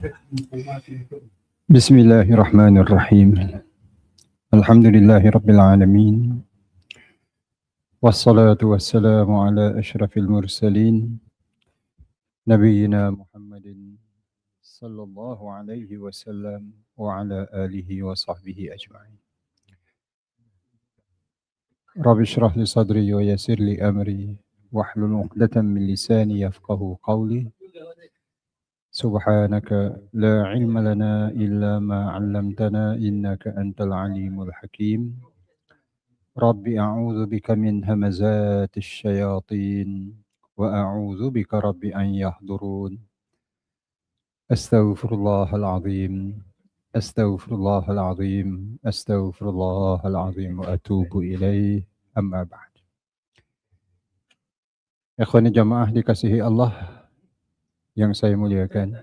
بسم الله الرحمن الرحيم. الحمد لله رب العالمين. والصلاة والسلام على أشرف المرسلين نبينا محمد صلى الله عليه وسلم وعلى آله وصحبه أجمعين. رب اشرح لي صدري ويسر لي أمري واحلل عقدة من لساني يفقه قولي. سبحانك لا علم لنا إلا ما علمتنا إنك أنت العليم الحكيم. رب أعوذ بك من همزات الشياطين وأعوذ بك رب أن يحضرون. أستغفر الله العظيم أستغفر الله العظيم أستغفر الله العظيم وأتوب إليه. أما بعد. إخواني جماعة dikasihi Allah yang saya muliakan.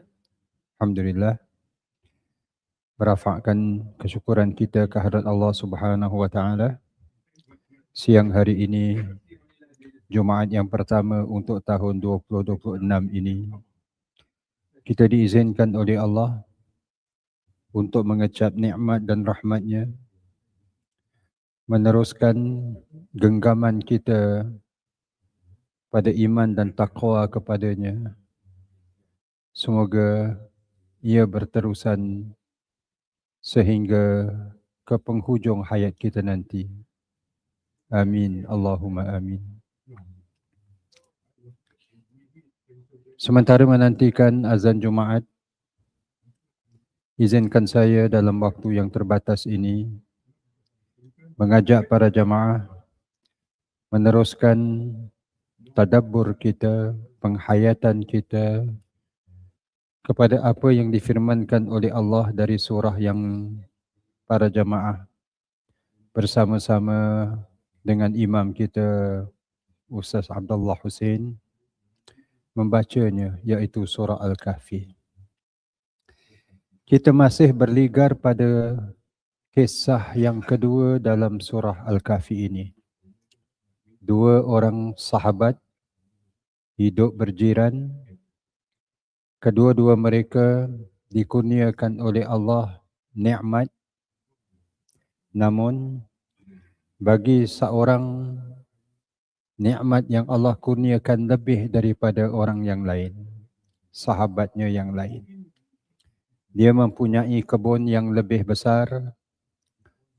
Alhamdulillah. Merafakkan kesyukuran kita kehadrat Allah Subhanahu wa taala. Siang hari ini Jumaat yang pertama untuk tahun 2026 ini kita diizinkan oleh Allah untuk mengecap nikmat dan rahmatnya meneruskan genggaman kita pada iman dan takwa kepadanya Semoga ia berterusan sehingga ke penghujung hayat kita nanti. Amin. Allahumma amin. Sementara menantikan azan Jumaat, izinkan saya dalam waktu yang terbatas ini mengajak para jamaah meneruskan tadabbur kita, penghayatan kita kepada apa yang difirmankan oleh Allah dari surah yang para jamaah bersama-sama dengan imam kita Ustaz Abdullah Hussein membacanya iaitu surah Al-Kahfi. Kita masih berligar pada kisah yang kedua dalam surah Al-Kahfi ini. Dua orang sahabat hidup berjiran kedua-dua mereka dikurniakan oleh Allah nikmat. Namun bagi seorang nikmat yang Allah kurniakan lebih daripada orang yang lain sahabatnya yang lain. Dia mempunyai kebun yang lebih besar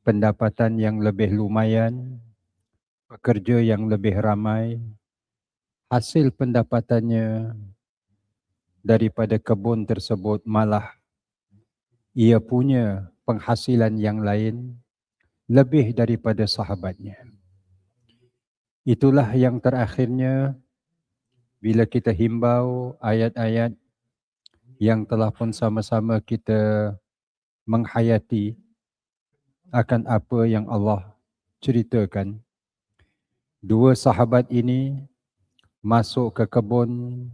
pendapatan yang lebih lumayan pekerja yang lebih ramai hasil pendapatannya daripada kebun tersebut malah ia punya penghasilan yang lain lebih daripada sahabatnya. Itulah yang terakhirnya bila kita himbau ayat-ayat yang telah pun sama-sama kita menghayati akan apa yang Allah ceritakan. Dua sahabat ini masuk ke kebun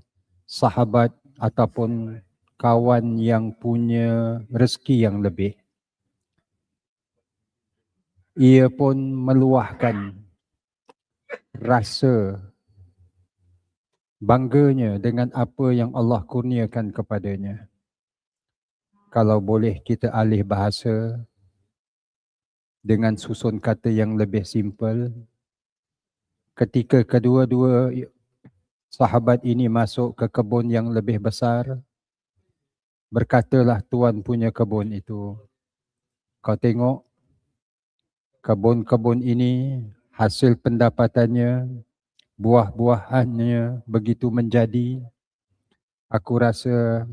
sahabat ataupun kawan yang punya rezeki yang lebih. Ia pun meluahkan rasa bangganya dengan apa yang Allah kurniakan kepadanya. Kalau boleh kita alih bahasa dengan susun kata yang lebih simple, ketika kedua-dua sahabat ini masuk ke kebun yang lebih besar. Berkatalah tuan punya kebun itu. Kau tengok kebun-kebun ini hasil pendapatannya, buah-buahannya begitu menjadi. Aku rasa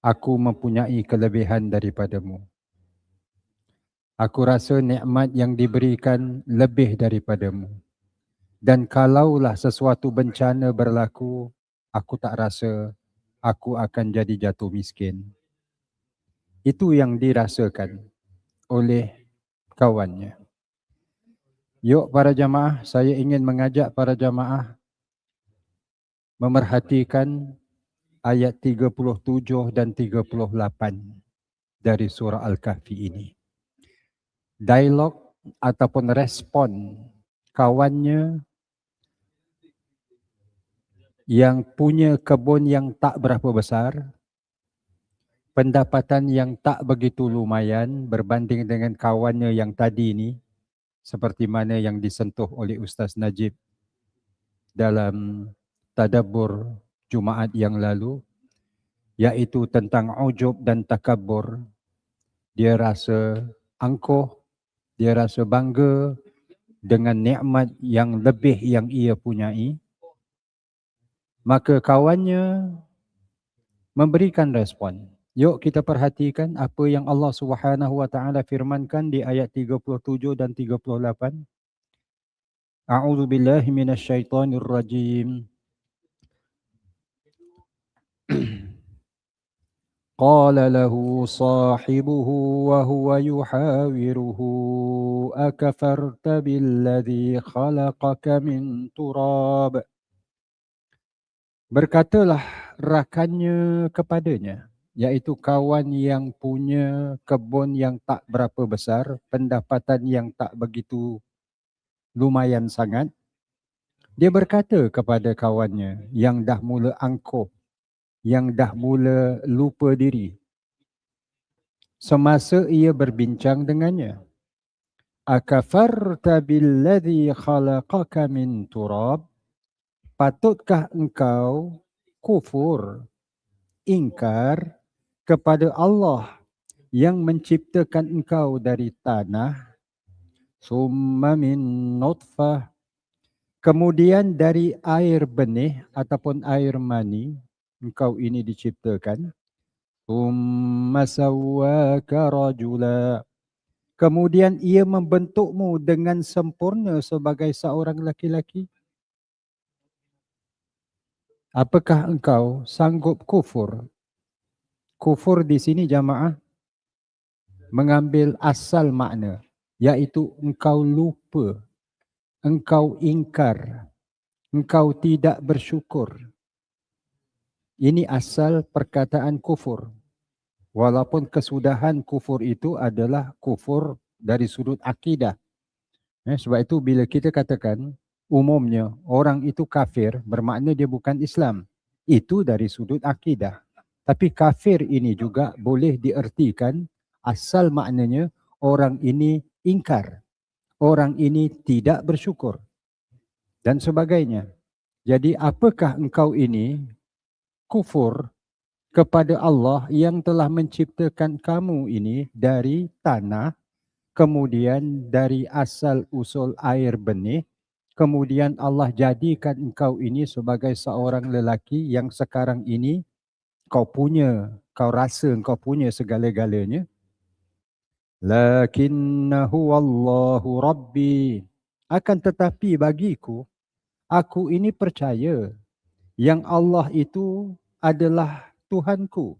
aku mempunyai kelebihan daripadamu. Aku rasa nikmat yang diberikan lebih daripadamu. Dan kalaulah sesuatu bencana berlaku, aku tak rasa aku akan jadi jatuh miskin. Itu yang dirasakan oleh kawannya. Yuk para jamaah, saya ingin mengajak para jamaah memerhatikan ayat 37 dan 38 dari surah Al-Kahfi ini. Dialog ataupun respon kawannya yang punya kebun yang tak berapa besar pendapatan yang tak begitu lumayan berbanding dengan kawannya yang tadi ni seperti mana yang disentuh oleh Ustaz Najib dalam tadabbur Jumaat yang lalu iaitu tentang ujub dan takabur dia rasa angkuh dia rasa bangga dengan nikmat yang lebih yang ia punyai maka kawannya memberikan respon yuk kita perhatikan apa yang Allah Subhanahu wa taala firmankan di ayat 37 dan 38 A'udzu billahi minasyaitonir rajim قال له صاحبه وهو يحاوره أكفرت بالذي خلقك من تراب Berkatalah rakannya kepadanya, iaitu kawan yang punya kebun yang tak berapa besar, pendapatan yang tak begitu lumayan sangat. Dia berkata kepada kawannya yang dah mula angkuh yang dah mula lupa diri. Semasa ia berbincang dengannya. Akafarta billadhi khalaqaka min turab? Patutkah engkau kufur, ingkar kepada Allah yang menciptakan engkau dari tanah? Summa min nutfah. Kemudian dari air benih ataupun air mani, engkau ini diciptakan thumma sawwaka rajula kemudian ia membentukmu dengan sempurna sebagai seorang laki-laki apakah engkau sanggup kufur kufur di sini jamaah mengambil asal makna iaitu engkau lupa engkau ingkar engkau tidak bersyukur ini asal perkataan kufur. Walaupun kesudahan kufur itu adalah kufur dari sudut akidah. Eh, sebab itu bila kita katakan umumnya orang itu kafir bermakna dia bukan Islam. Itu dari sudut akidah. Tapi kafir ini juga boleh diertikan asal maknanya orang ini ingkar. Orang ini tidak bersyukur. Dan sebagainya. Jadi apakah engkau ini kufur kepada Allah yang telah menciptakan kamu ini dari tanah, kemudian dari asal usul air benih, kemudian Allah jadikan engkau ini sebagai seorang lelaki yang sekarang ini kau punya, kau rasa engkau punya segala-galanya. Lakinnahu Allahu Rabbi. Akan tetapi bagiku, aku ini percaya yang Allah itu adalah Tuhanku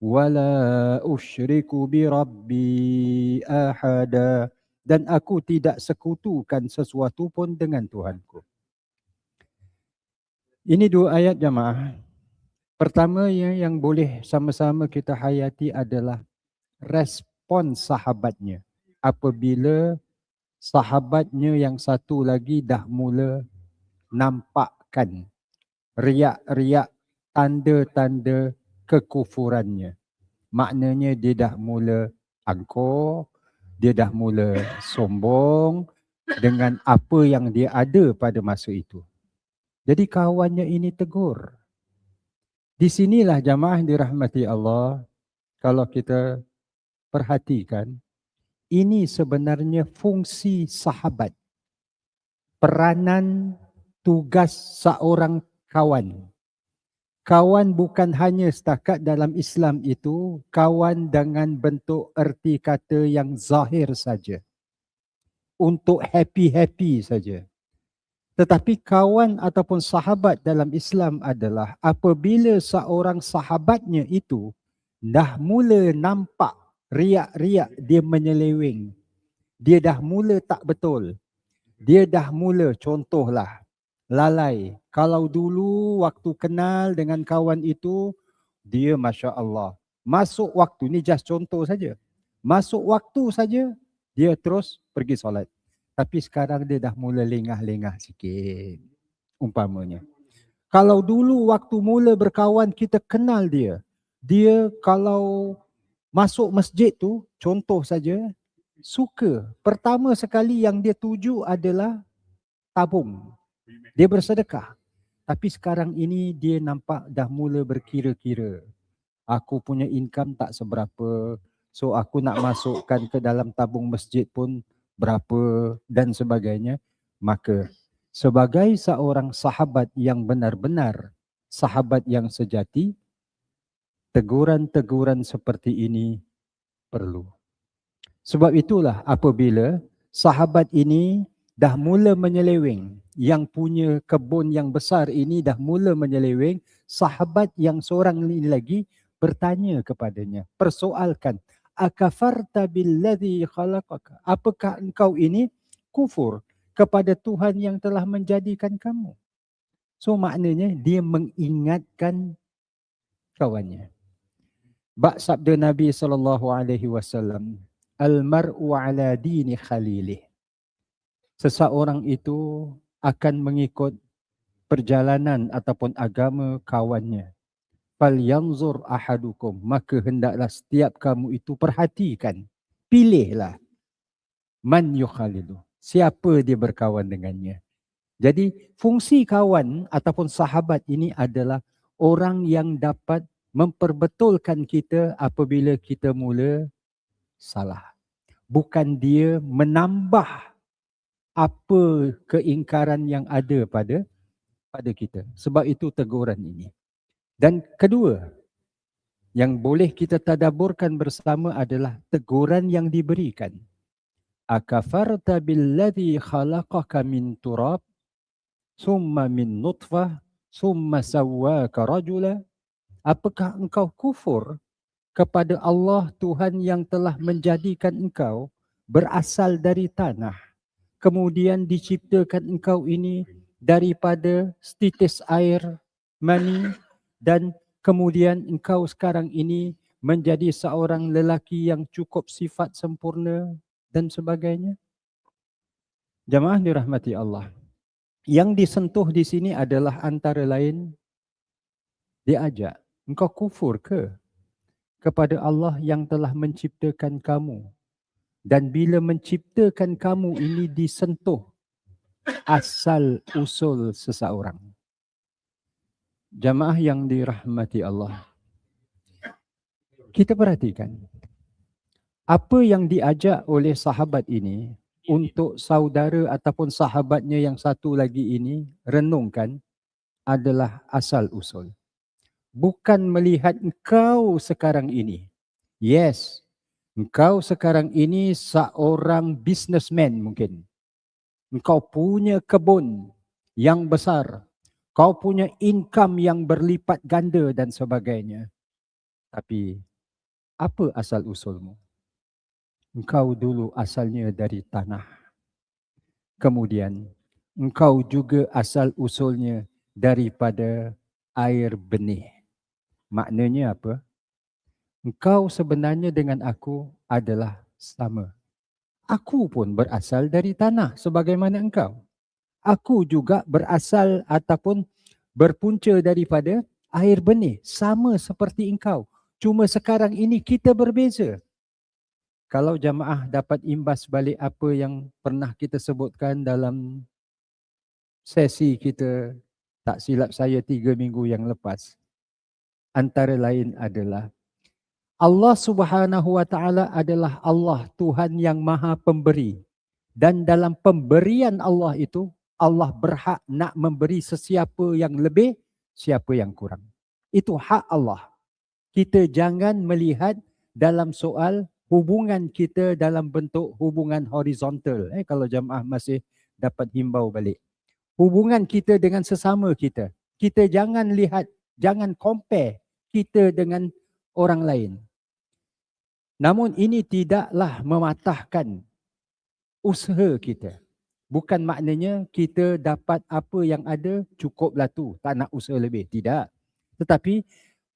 wala usyriku bi rabbi ahada dan aku tidak sekutukan sesuatu pun dengan Tuhanku. Ini dua ayat jemaah. Pertama yang, yang boleh sama-sama kita hayati adalah respon sahabatnya apabila sahabatnya yang satu lagi dah mula nampakkan riak-riak tanda-tanda kekufurannya. Maknanya dia dah mula angkuh, dia dah mula sombong dengan apa yang dia ada pada masa itu. Jadi kawannya ini tegur. Di sinilah jamaah dirahmati Allah kalau kita perhatikan ini sebenarnya fungsi sahabat. Peranan tugas seorang kawan kawan bukan hanya setakat dalam Islam itu kawan dengan bentuk erti kata yang zahir saja. Untuk happy-happy saja. Tetapi kawan ataupun sahabat dalam Islam adalah apabila seorang sahabatnya itu dah mula nampak riak-riak dia menyeleweng dia dah mula tak betul dia dah mula contohlah lalai. Kalau dulu waktu kenal dengan kawan itu, dia Masya Allah. Masuk waktu, ni just contoh saja. Masuk waktu saja, dia terus pergi solat. Tapi sekarang dia dah mula lengah-lengah sikit. Umpamanya. Kalau dulu waktu mula berkawan, kita kenal dia. dia kalau masuk masjid tu contoh saja suka pertama sekali yang dia tuju adalah tabung dia bersedekah. Tapi sekarang ini dia nampak dah mula berkira-kira. Aku punya income tak seberapa. So aku nak masukkan ke dalam tabung masjid pun berapa dan sebagainya. Maka sebagai seorang sahabat yang benar-benar sahabat yang sejati teguran-teguran seperti ini perlu. Sebab itulah apabila sahabat ini dah mula menyeleweng, yang punya kebun yang besar ini dah mula menyeleweng, sahabat yang seorang ini lagi bertanya kepadanya, persoalkan, akafarta billadhi khalaqaka? Apakah engkau ini kufur kepada Tuhan yang telah menjadikan kamu? So maknanya dia mengingatkan kawannya. Bak sabda Nabi sallallahu alaihi wasallam, al mar'u ala dini khalilih. Seseorang itu akan mengikut perjalanan ataupun agama kawannya. Fal yanzur ahadukum, maka hendaklah setiap kamu itu perhatikan, pilihlah man yukhalilu. Siapa dia berkawan dengannya. Jadi fungsi kawan ataupun sahabat ini adalah orang yang dapat memperbetulkan kita apabila kita mula salah. Bukan dia menambah apa keingkaran yang ada pada pada kita. Sebab itu teguran ini. Dan kedua, yang boleh kita tadaburkan bersama adalah teguran yang diberikan. Akafarta billadhi khalaqaka min turab summa min nutfah summa sawwaka rajula apakah engkau kufur kepada Allah Tuhan yang telah menjadikan engkau berasal dari tanah kemudian diciptakan engkau ini daripada setitis air mani dan kemudian engkau sekarang ini menjadi seorang lelaki yang cukup sifat sempurna dan sebagainya. Jemaah dirahmati Allah yang disentuh di sini adalah antara lain diajak engkau kufur ke kepada Allah yang telah menciptakan kamu dan bila menciptakan kamu ini disentuh asal usul seseorang. Jamaah yang dirahmati Allah. Kita perhatikan. Apa yang diajak oleh sahabat ini untuk saudara ataupun sahabatnya yang satu lagi ini renungkan adalah asal usul. Bukan melihat engkau sekarang ini. Yes, engkau sekarang ini seorang businessman mungkin. Engkau punya kebun yang besar. Kau punya income yang berlipat ganda dan sebagainya. Tapi apa asal usulmu? Engkau dulu asalnya dari tanah. Kemudian engkau juga asal usulnya daripada air benih. Maknanya apa? Engkau sebenarnya dengan aku adalah sama. Aku pun berasal dari tanah sebagaimana engkau. Aku juga berasal ataupun berpunca daripada air benih sama seperti engkau. Cuma sekarang ini kita berbeza. Kalau jamaah dapat imbas balik apa yang pernah kita sebutkan dalam sesi kita tak silap saya tiga minggu yang lepas antara lain adalah Allah Subhanahu wa taala adalah Allah Tuhan yang Maha Pemberi. Dan dalam pemberian Allah itu Allah berhak nak memberi sesiapa yang lebih siapa yang kurang. Itu hak Allah. Kita jangan melihat dalam soal hubungan kita dalam bentuk hubungan horizontal. Eh kalau jemaah masih dapat himbau balik. Hubungan kita dengan sesama kita. Kita jangan lihat jangan compare kita dengan orang lain. Namun ini tidaklah mematahkan usaha kita. Bukan maknanya kita dapat apa yang ada cukuplah tu, tak nak usaha lebih. Tidak. Tetapi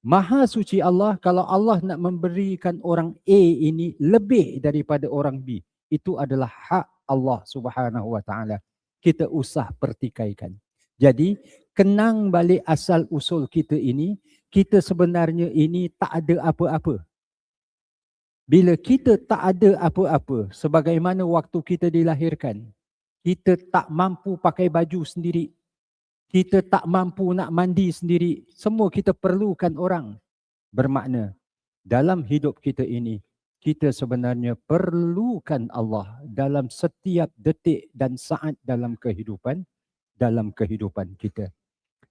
Maha suci Allah kalau Allah nak memberikan orang A ini lebih daripada orang B, itu adalah hak Allah Subhanahu Wa Taala. Kita usah pertikaikan. Jadi kenang balik asal usul kita ini kita sebenarnya ini tak ada apa-apa. Bila kita tak ada apa-apa, sebagaimana waktu kita dilahirkan, kita tak mampu pakai baju sendiri, kita tak mampu nak mandi sendiri, semua kita perlukan orang. Bermakna, dalam hidup kita ini, kita sebenarnya perlukan Allah dalam setiap detik dan saat dalam kehidupan dalam kehidupan kita.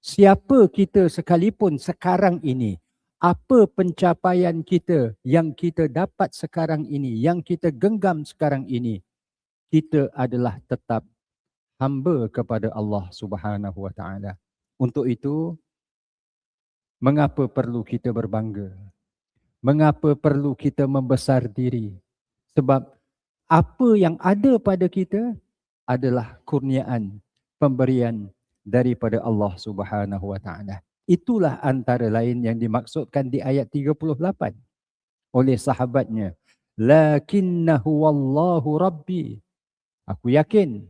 Siapa kita sekalipun sekarang ini, apa pencapaian kita yang kita dapat sekarang ini, yang kita genggam sekarang ini, kita adalah tetap hamba kepada Allah Subhanahu Wa Taala. Untuk itu, mengapa perlu kita berbangga? mengapa perlu kita membesar diri? Sebab apa yang ada pada kita adalah kurniaan, pemberian daripada Allah Subhanahu wa taala. Itulah antara lain yang dimaksudkan di ayat 38 oleh sahabatnya. Lakinnahu wallahu rabbi. Aku yakin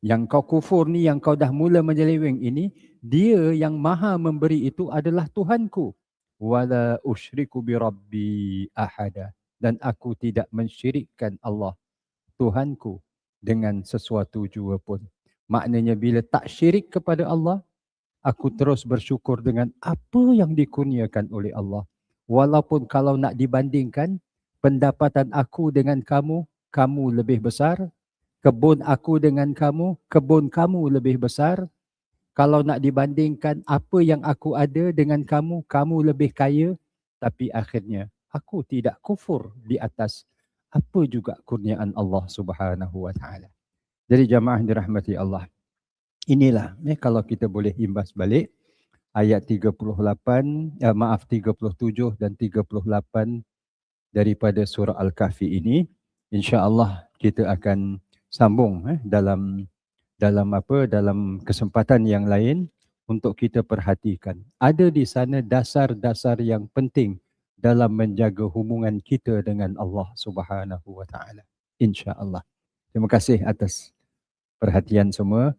yang kau kufur ni, yang kau dah mula menyeleweng ini, dia yang maha memberi itu adalah Tuhanku wala usyriku bi rabbi ahada dan aku tidak mensyirikkan Allah Tuhanku dengan sesuatu jua pun maknanya bila tak syirik kepada Allah aku terus bersyukur dengan apa yang dikurniakan oleh Allah walaupun kalau nak dibandingkan pendapatan aku dengan kamu kamu lebih besar kebun aku dengan kamu kebun kamu lebih besar kalau nak dibandingkan apa yang aku ada dengan kamu, kamu lebih kaya tapi akhirnya aku tidak kufur di atas apa juga kurniaan Allah Subhanahu wa taala. Jadi jamaah dirahmati Allah. Inilah eh, kalau kita boleh imbas balik ayat 38 eh, maaf 37 dan 38 daripada surah Al-Kahfi ini insya-Allah kita akan sambung eh, dalam dalam apa dalam kesempatan yang lain untuk kita perhatikan. Ada di sana dasar-dasar yang penting dalam menjaga hubungan kita dengan Allah Subhanahu wa taala insyaallah. Terima kasih atas perhatian semua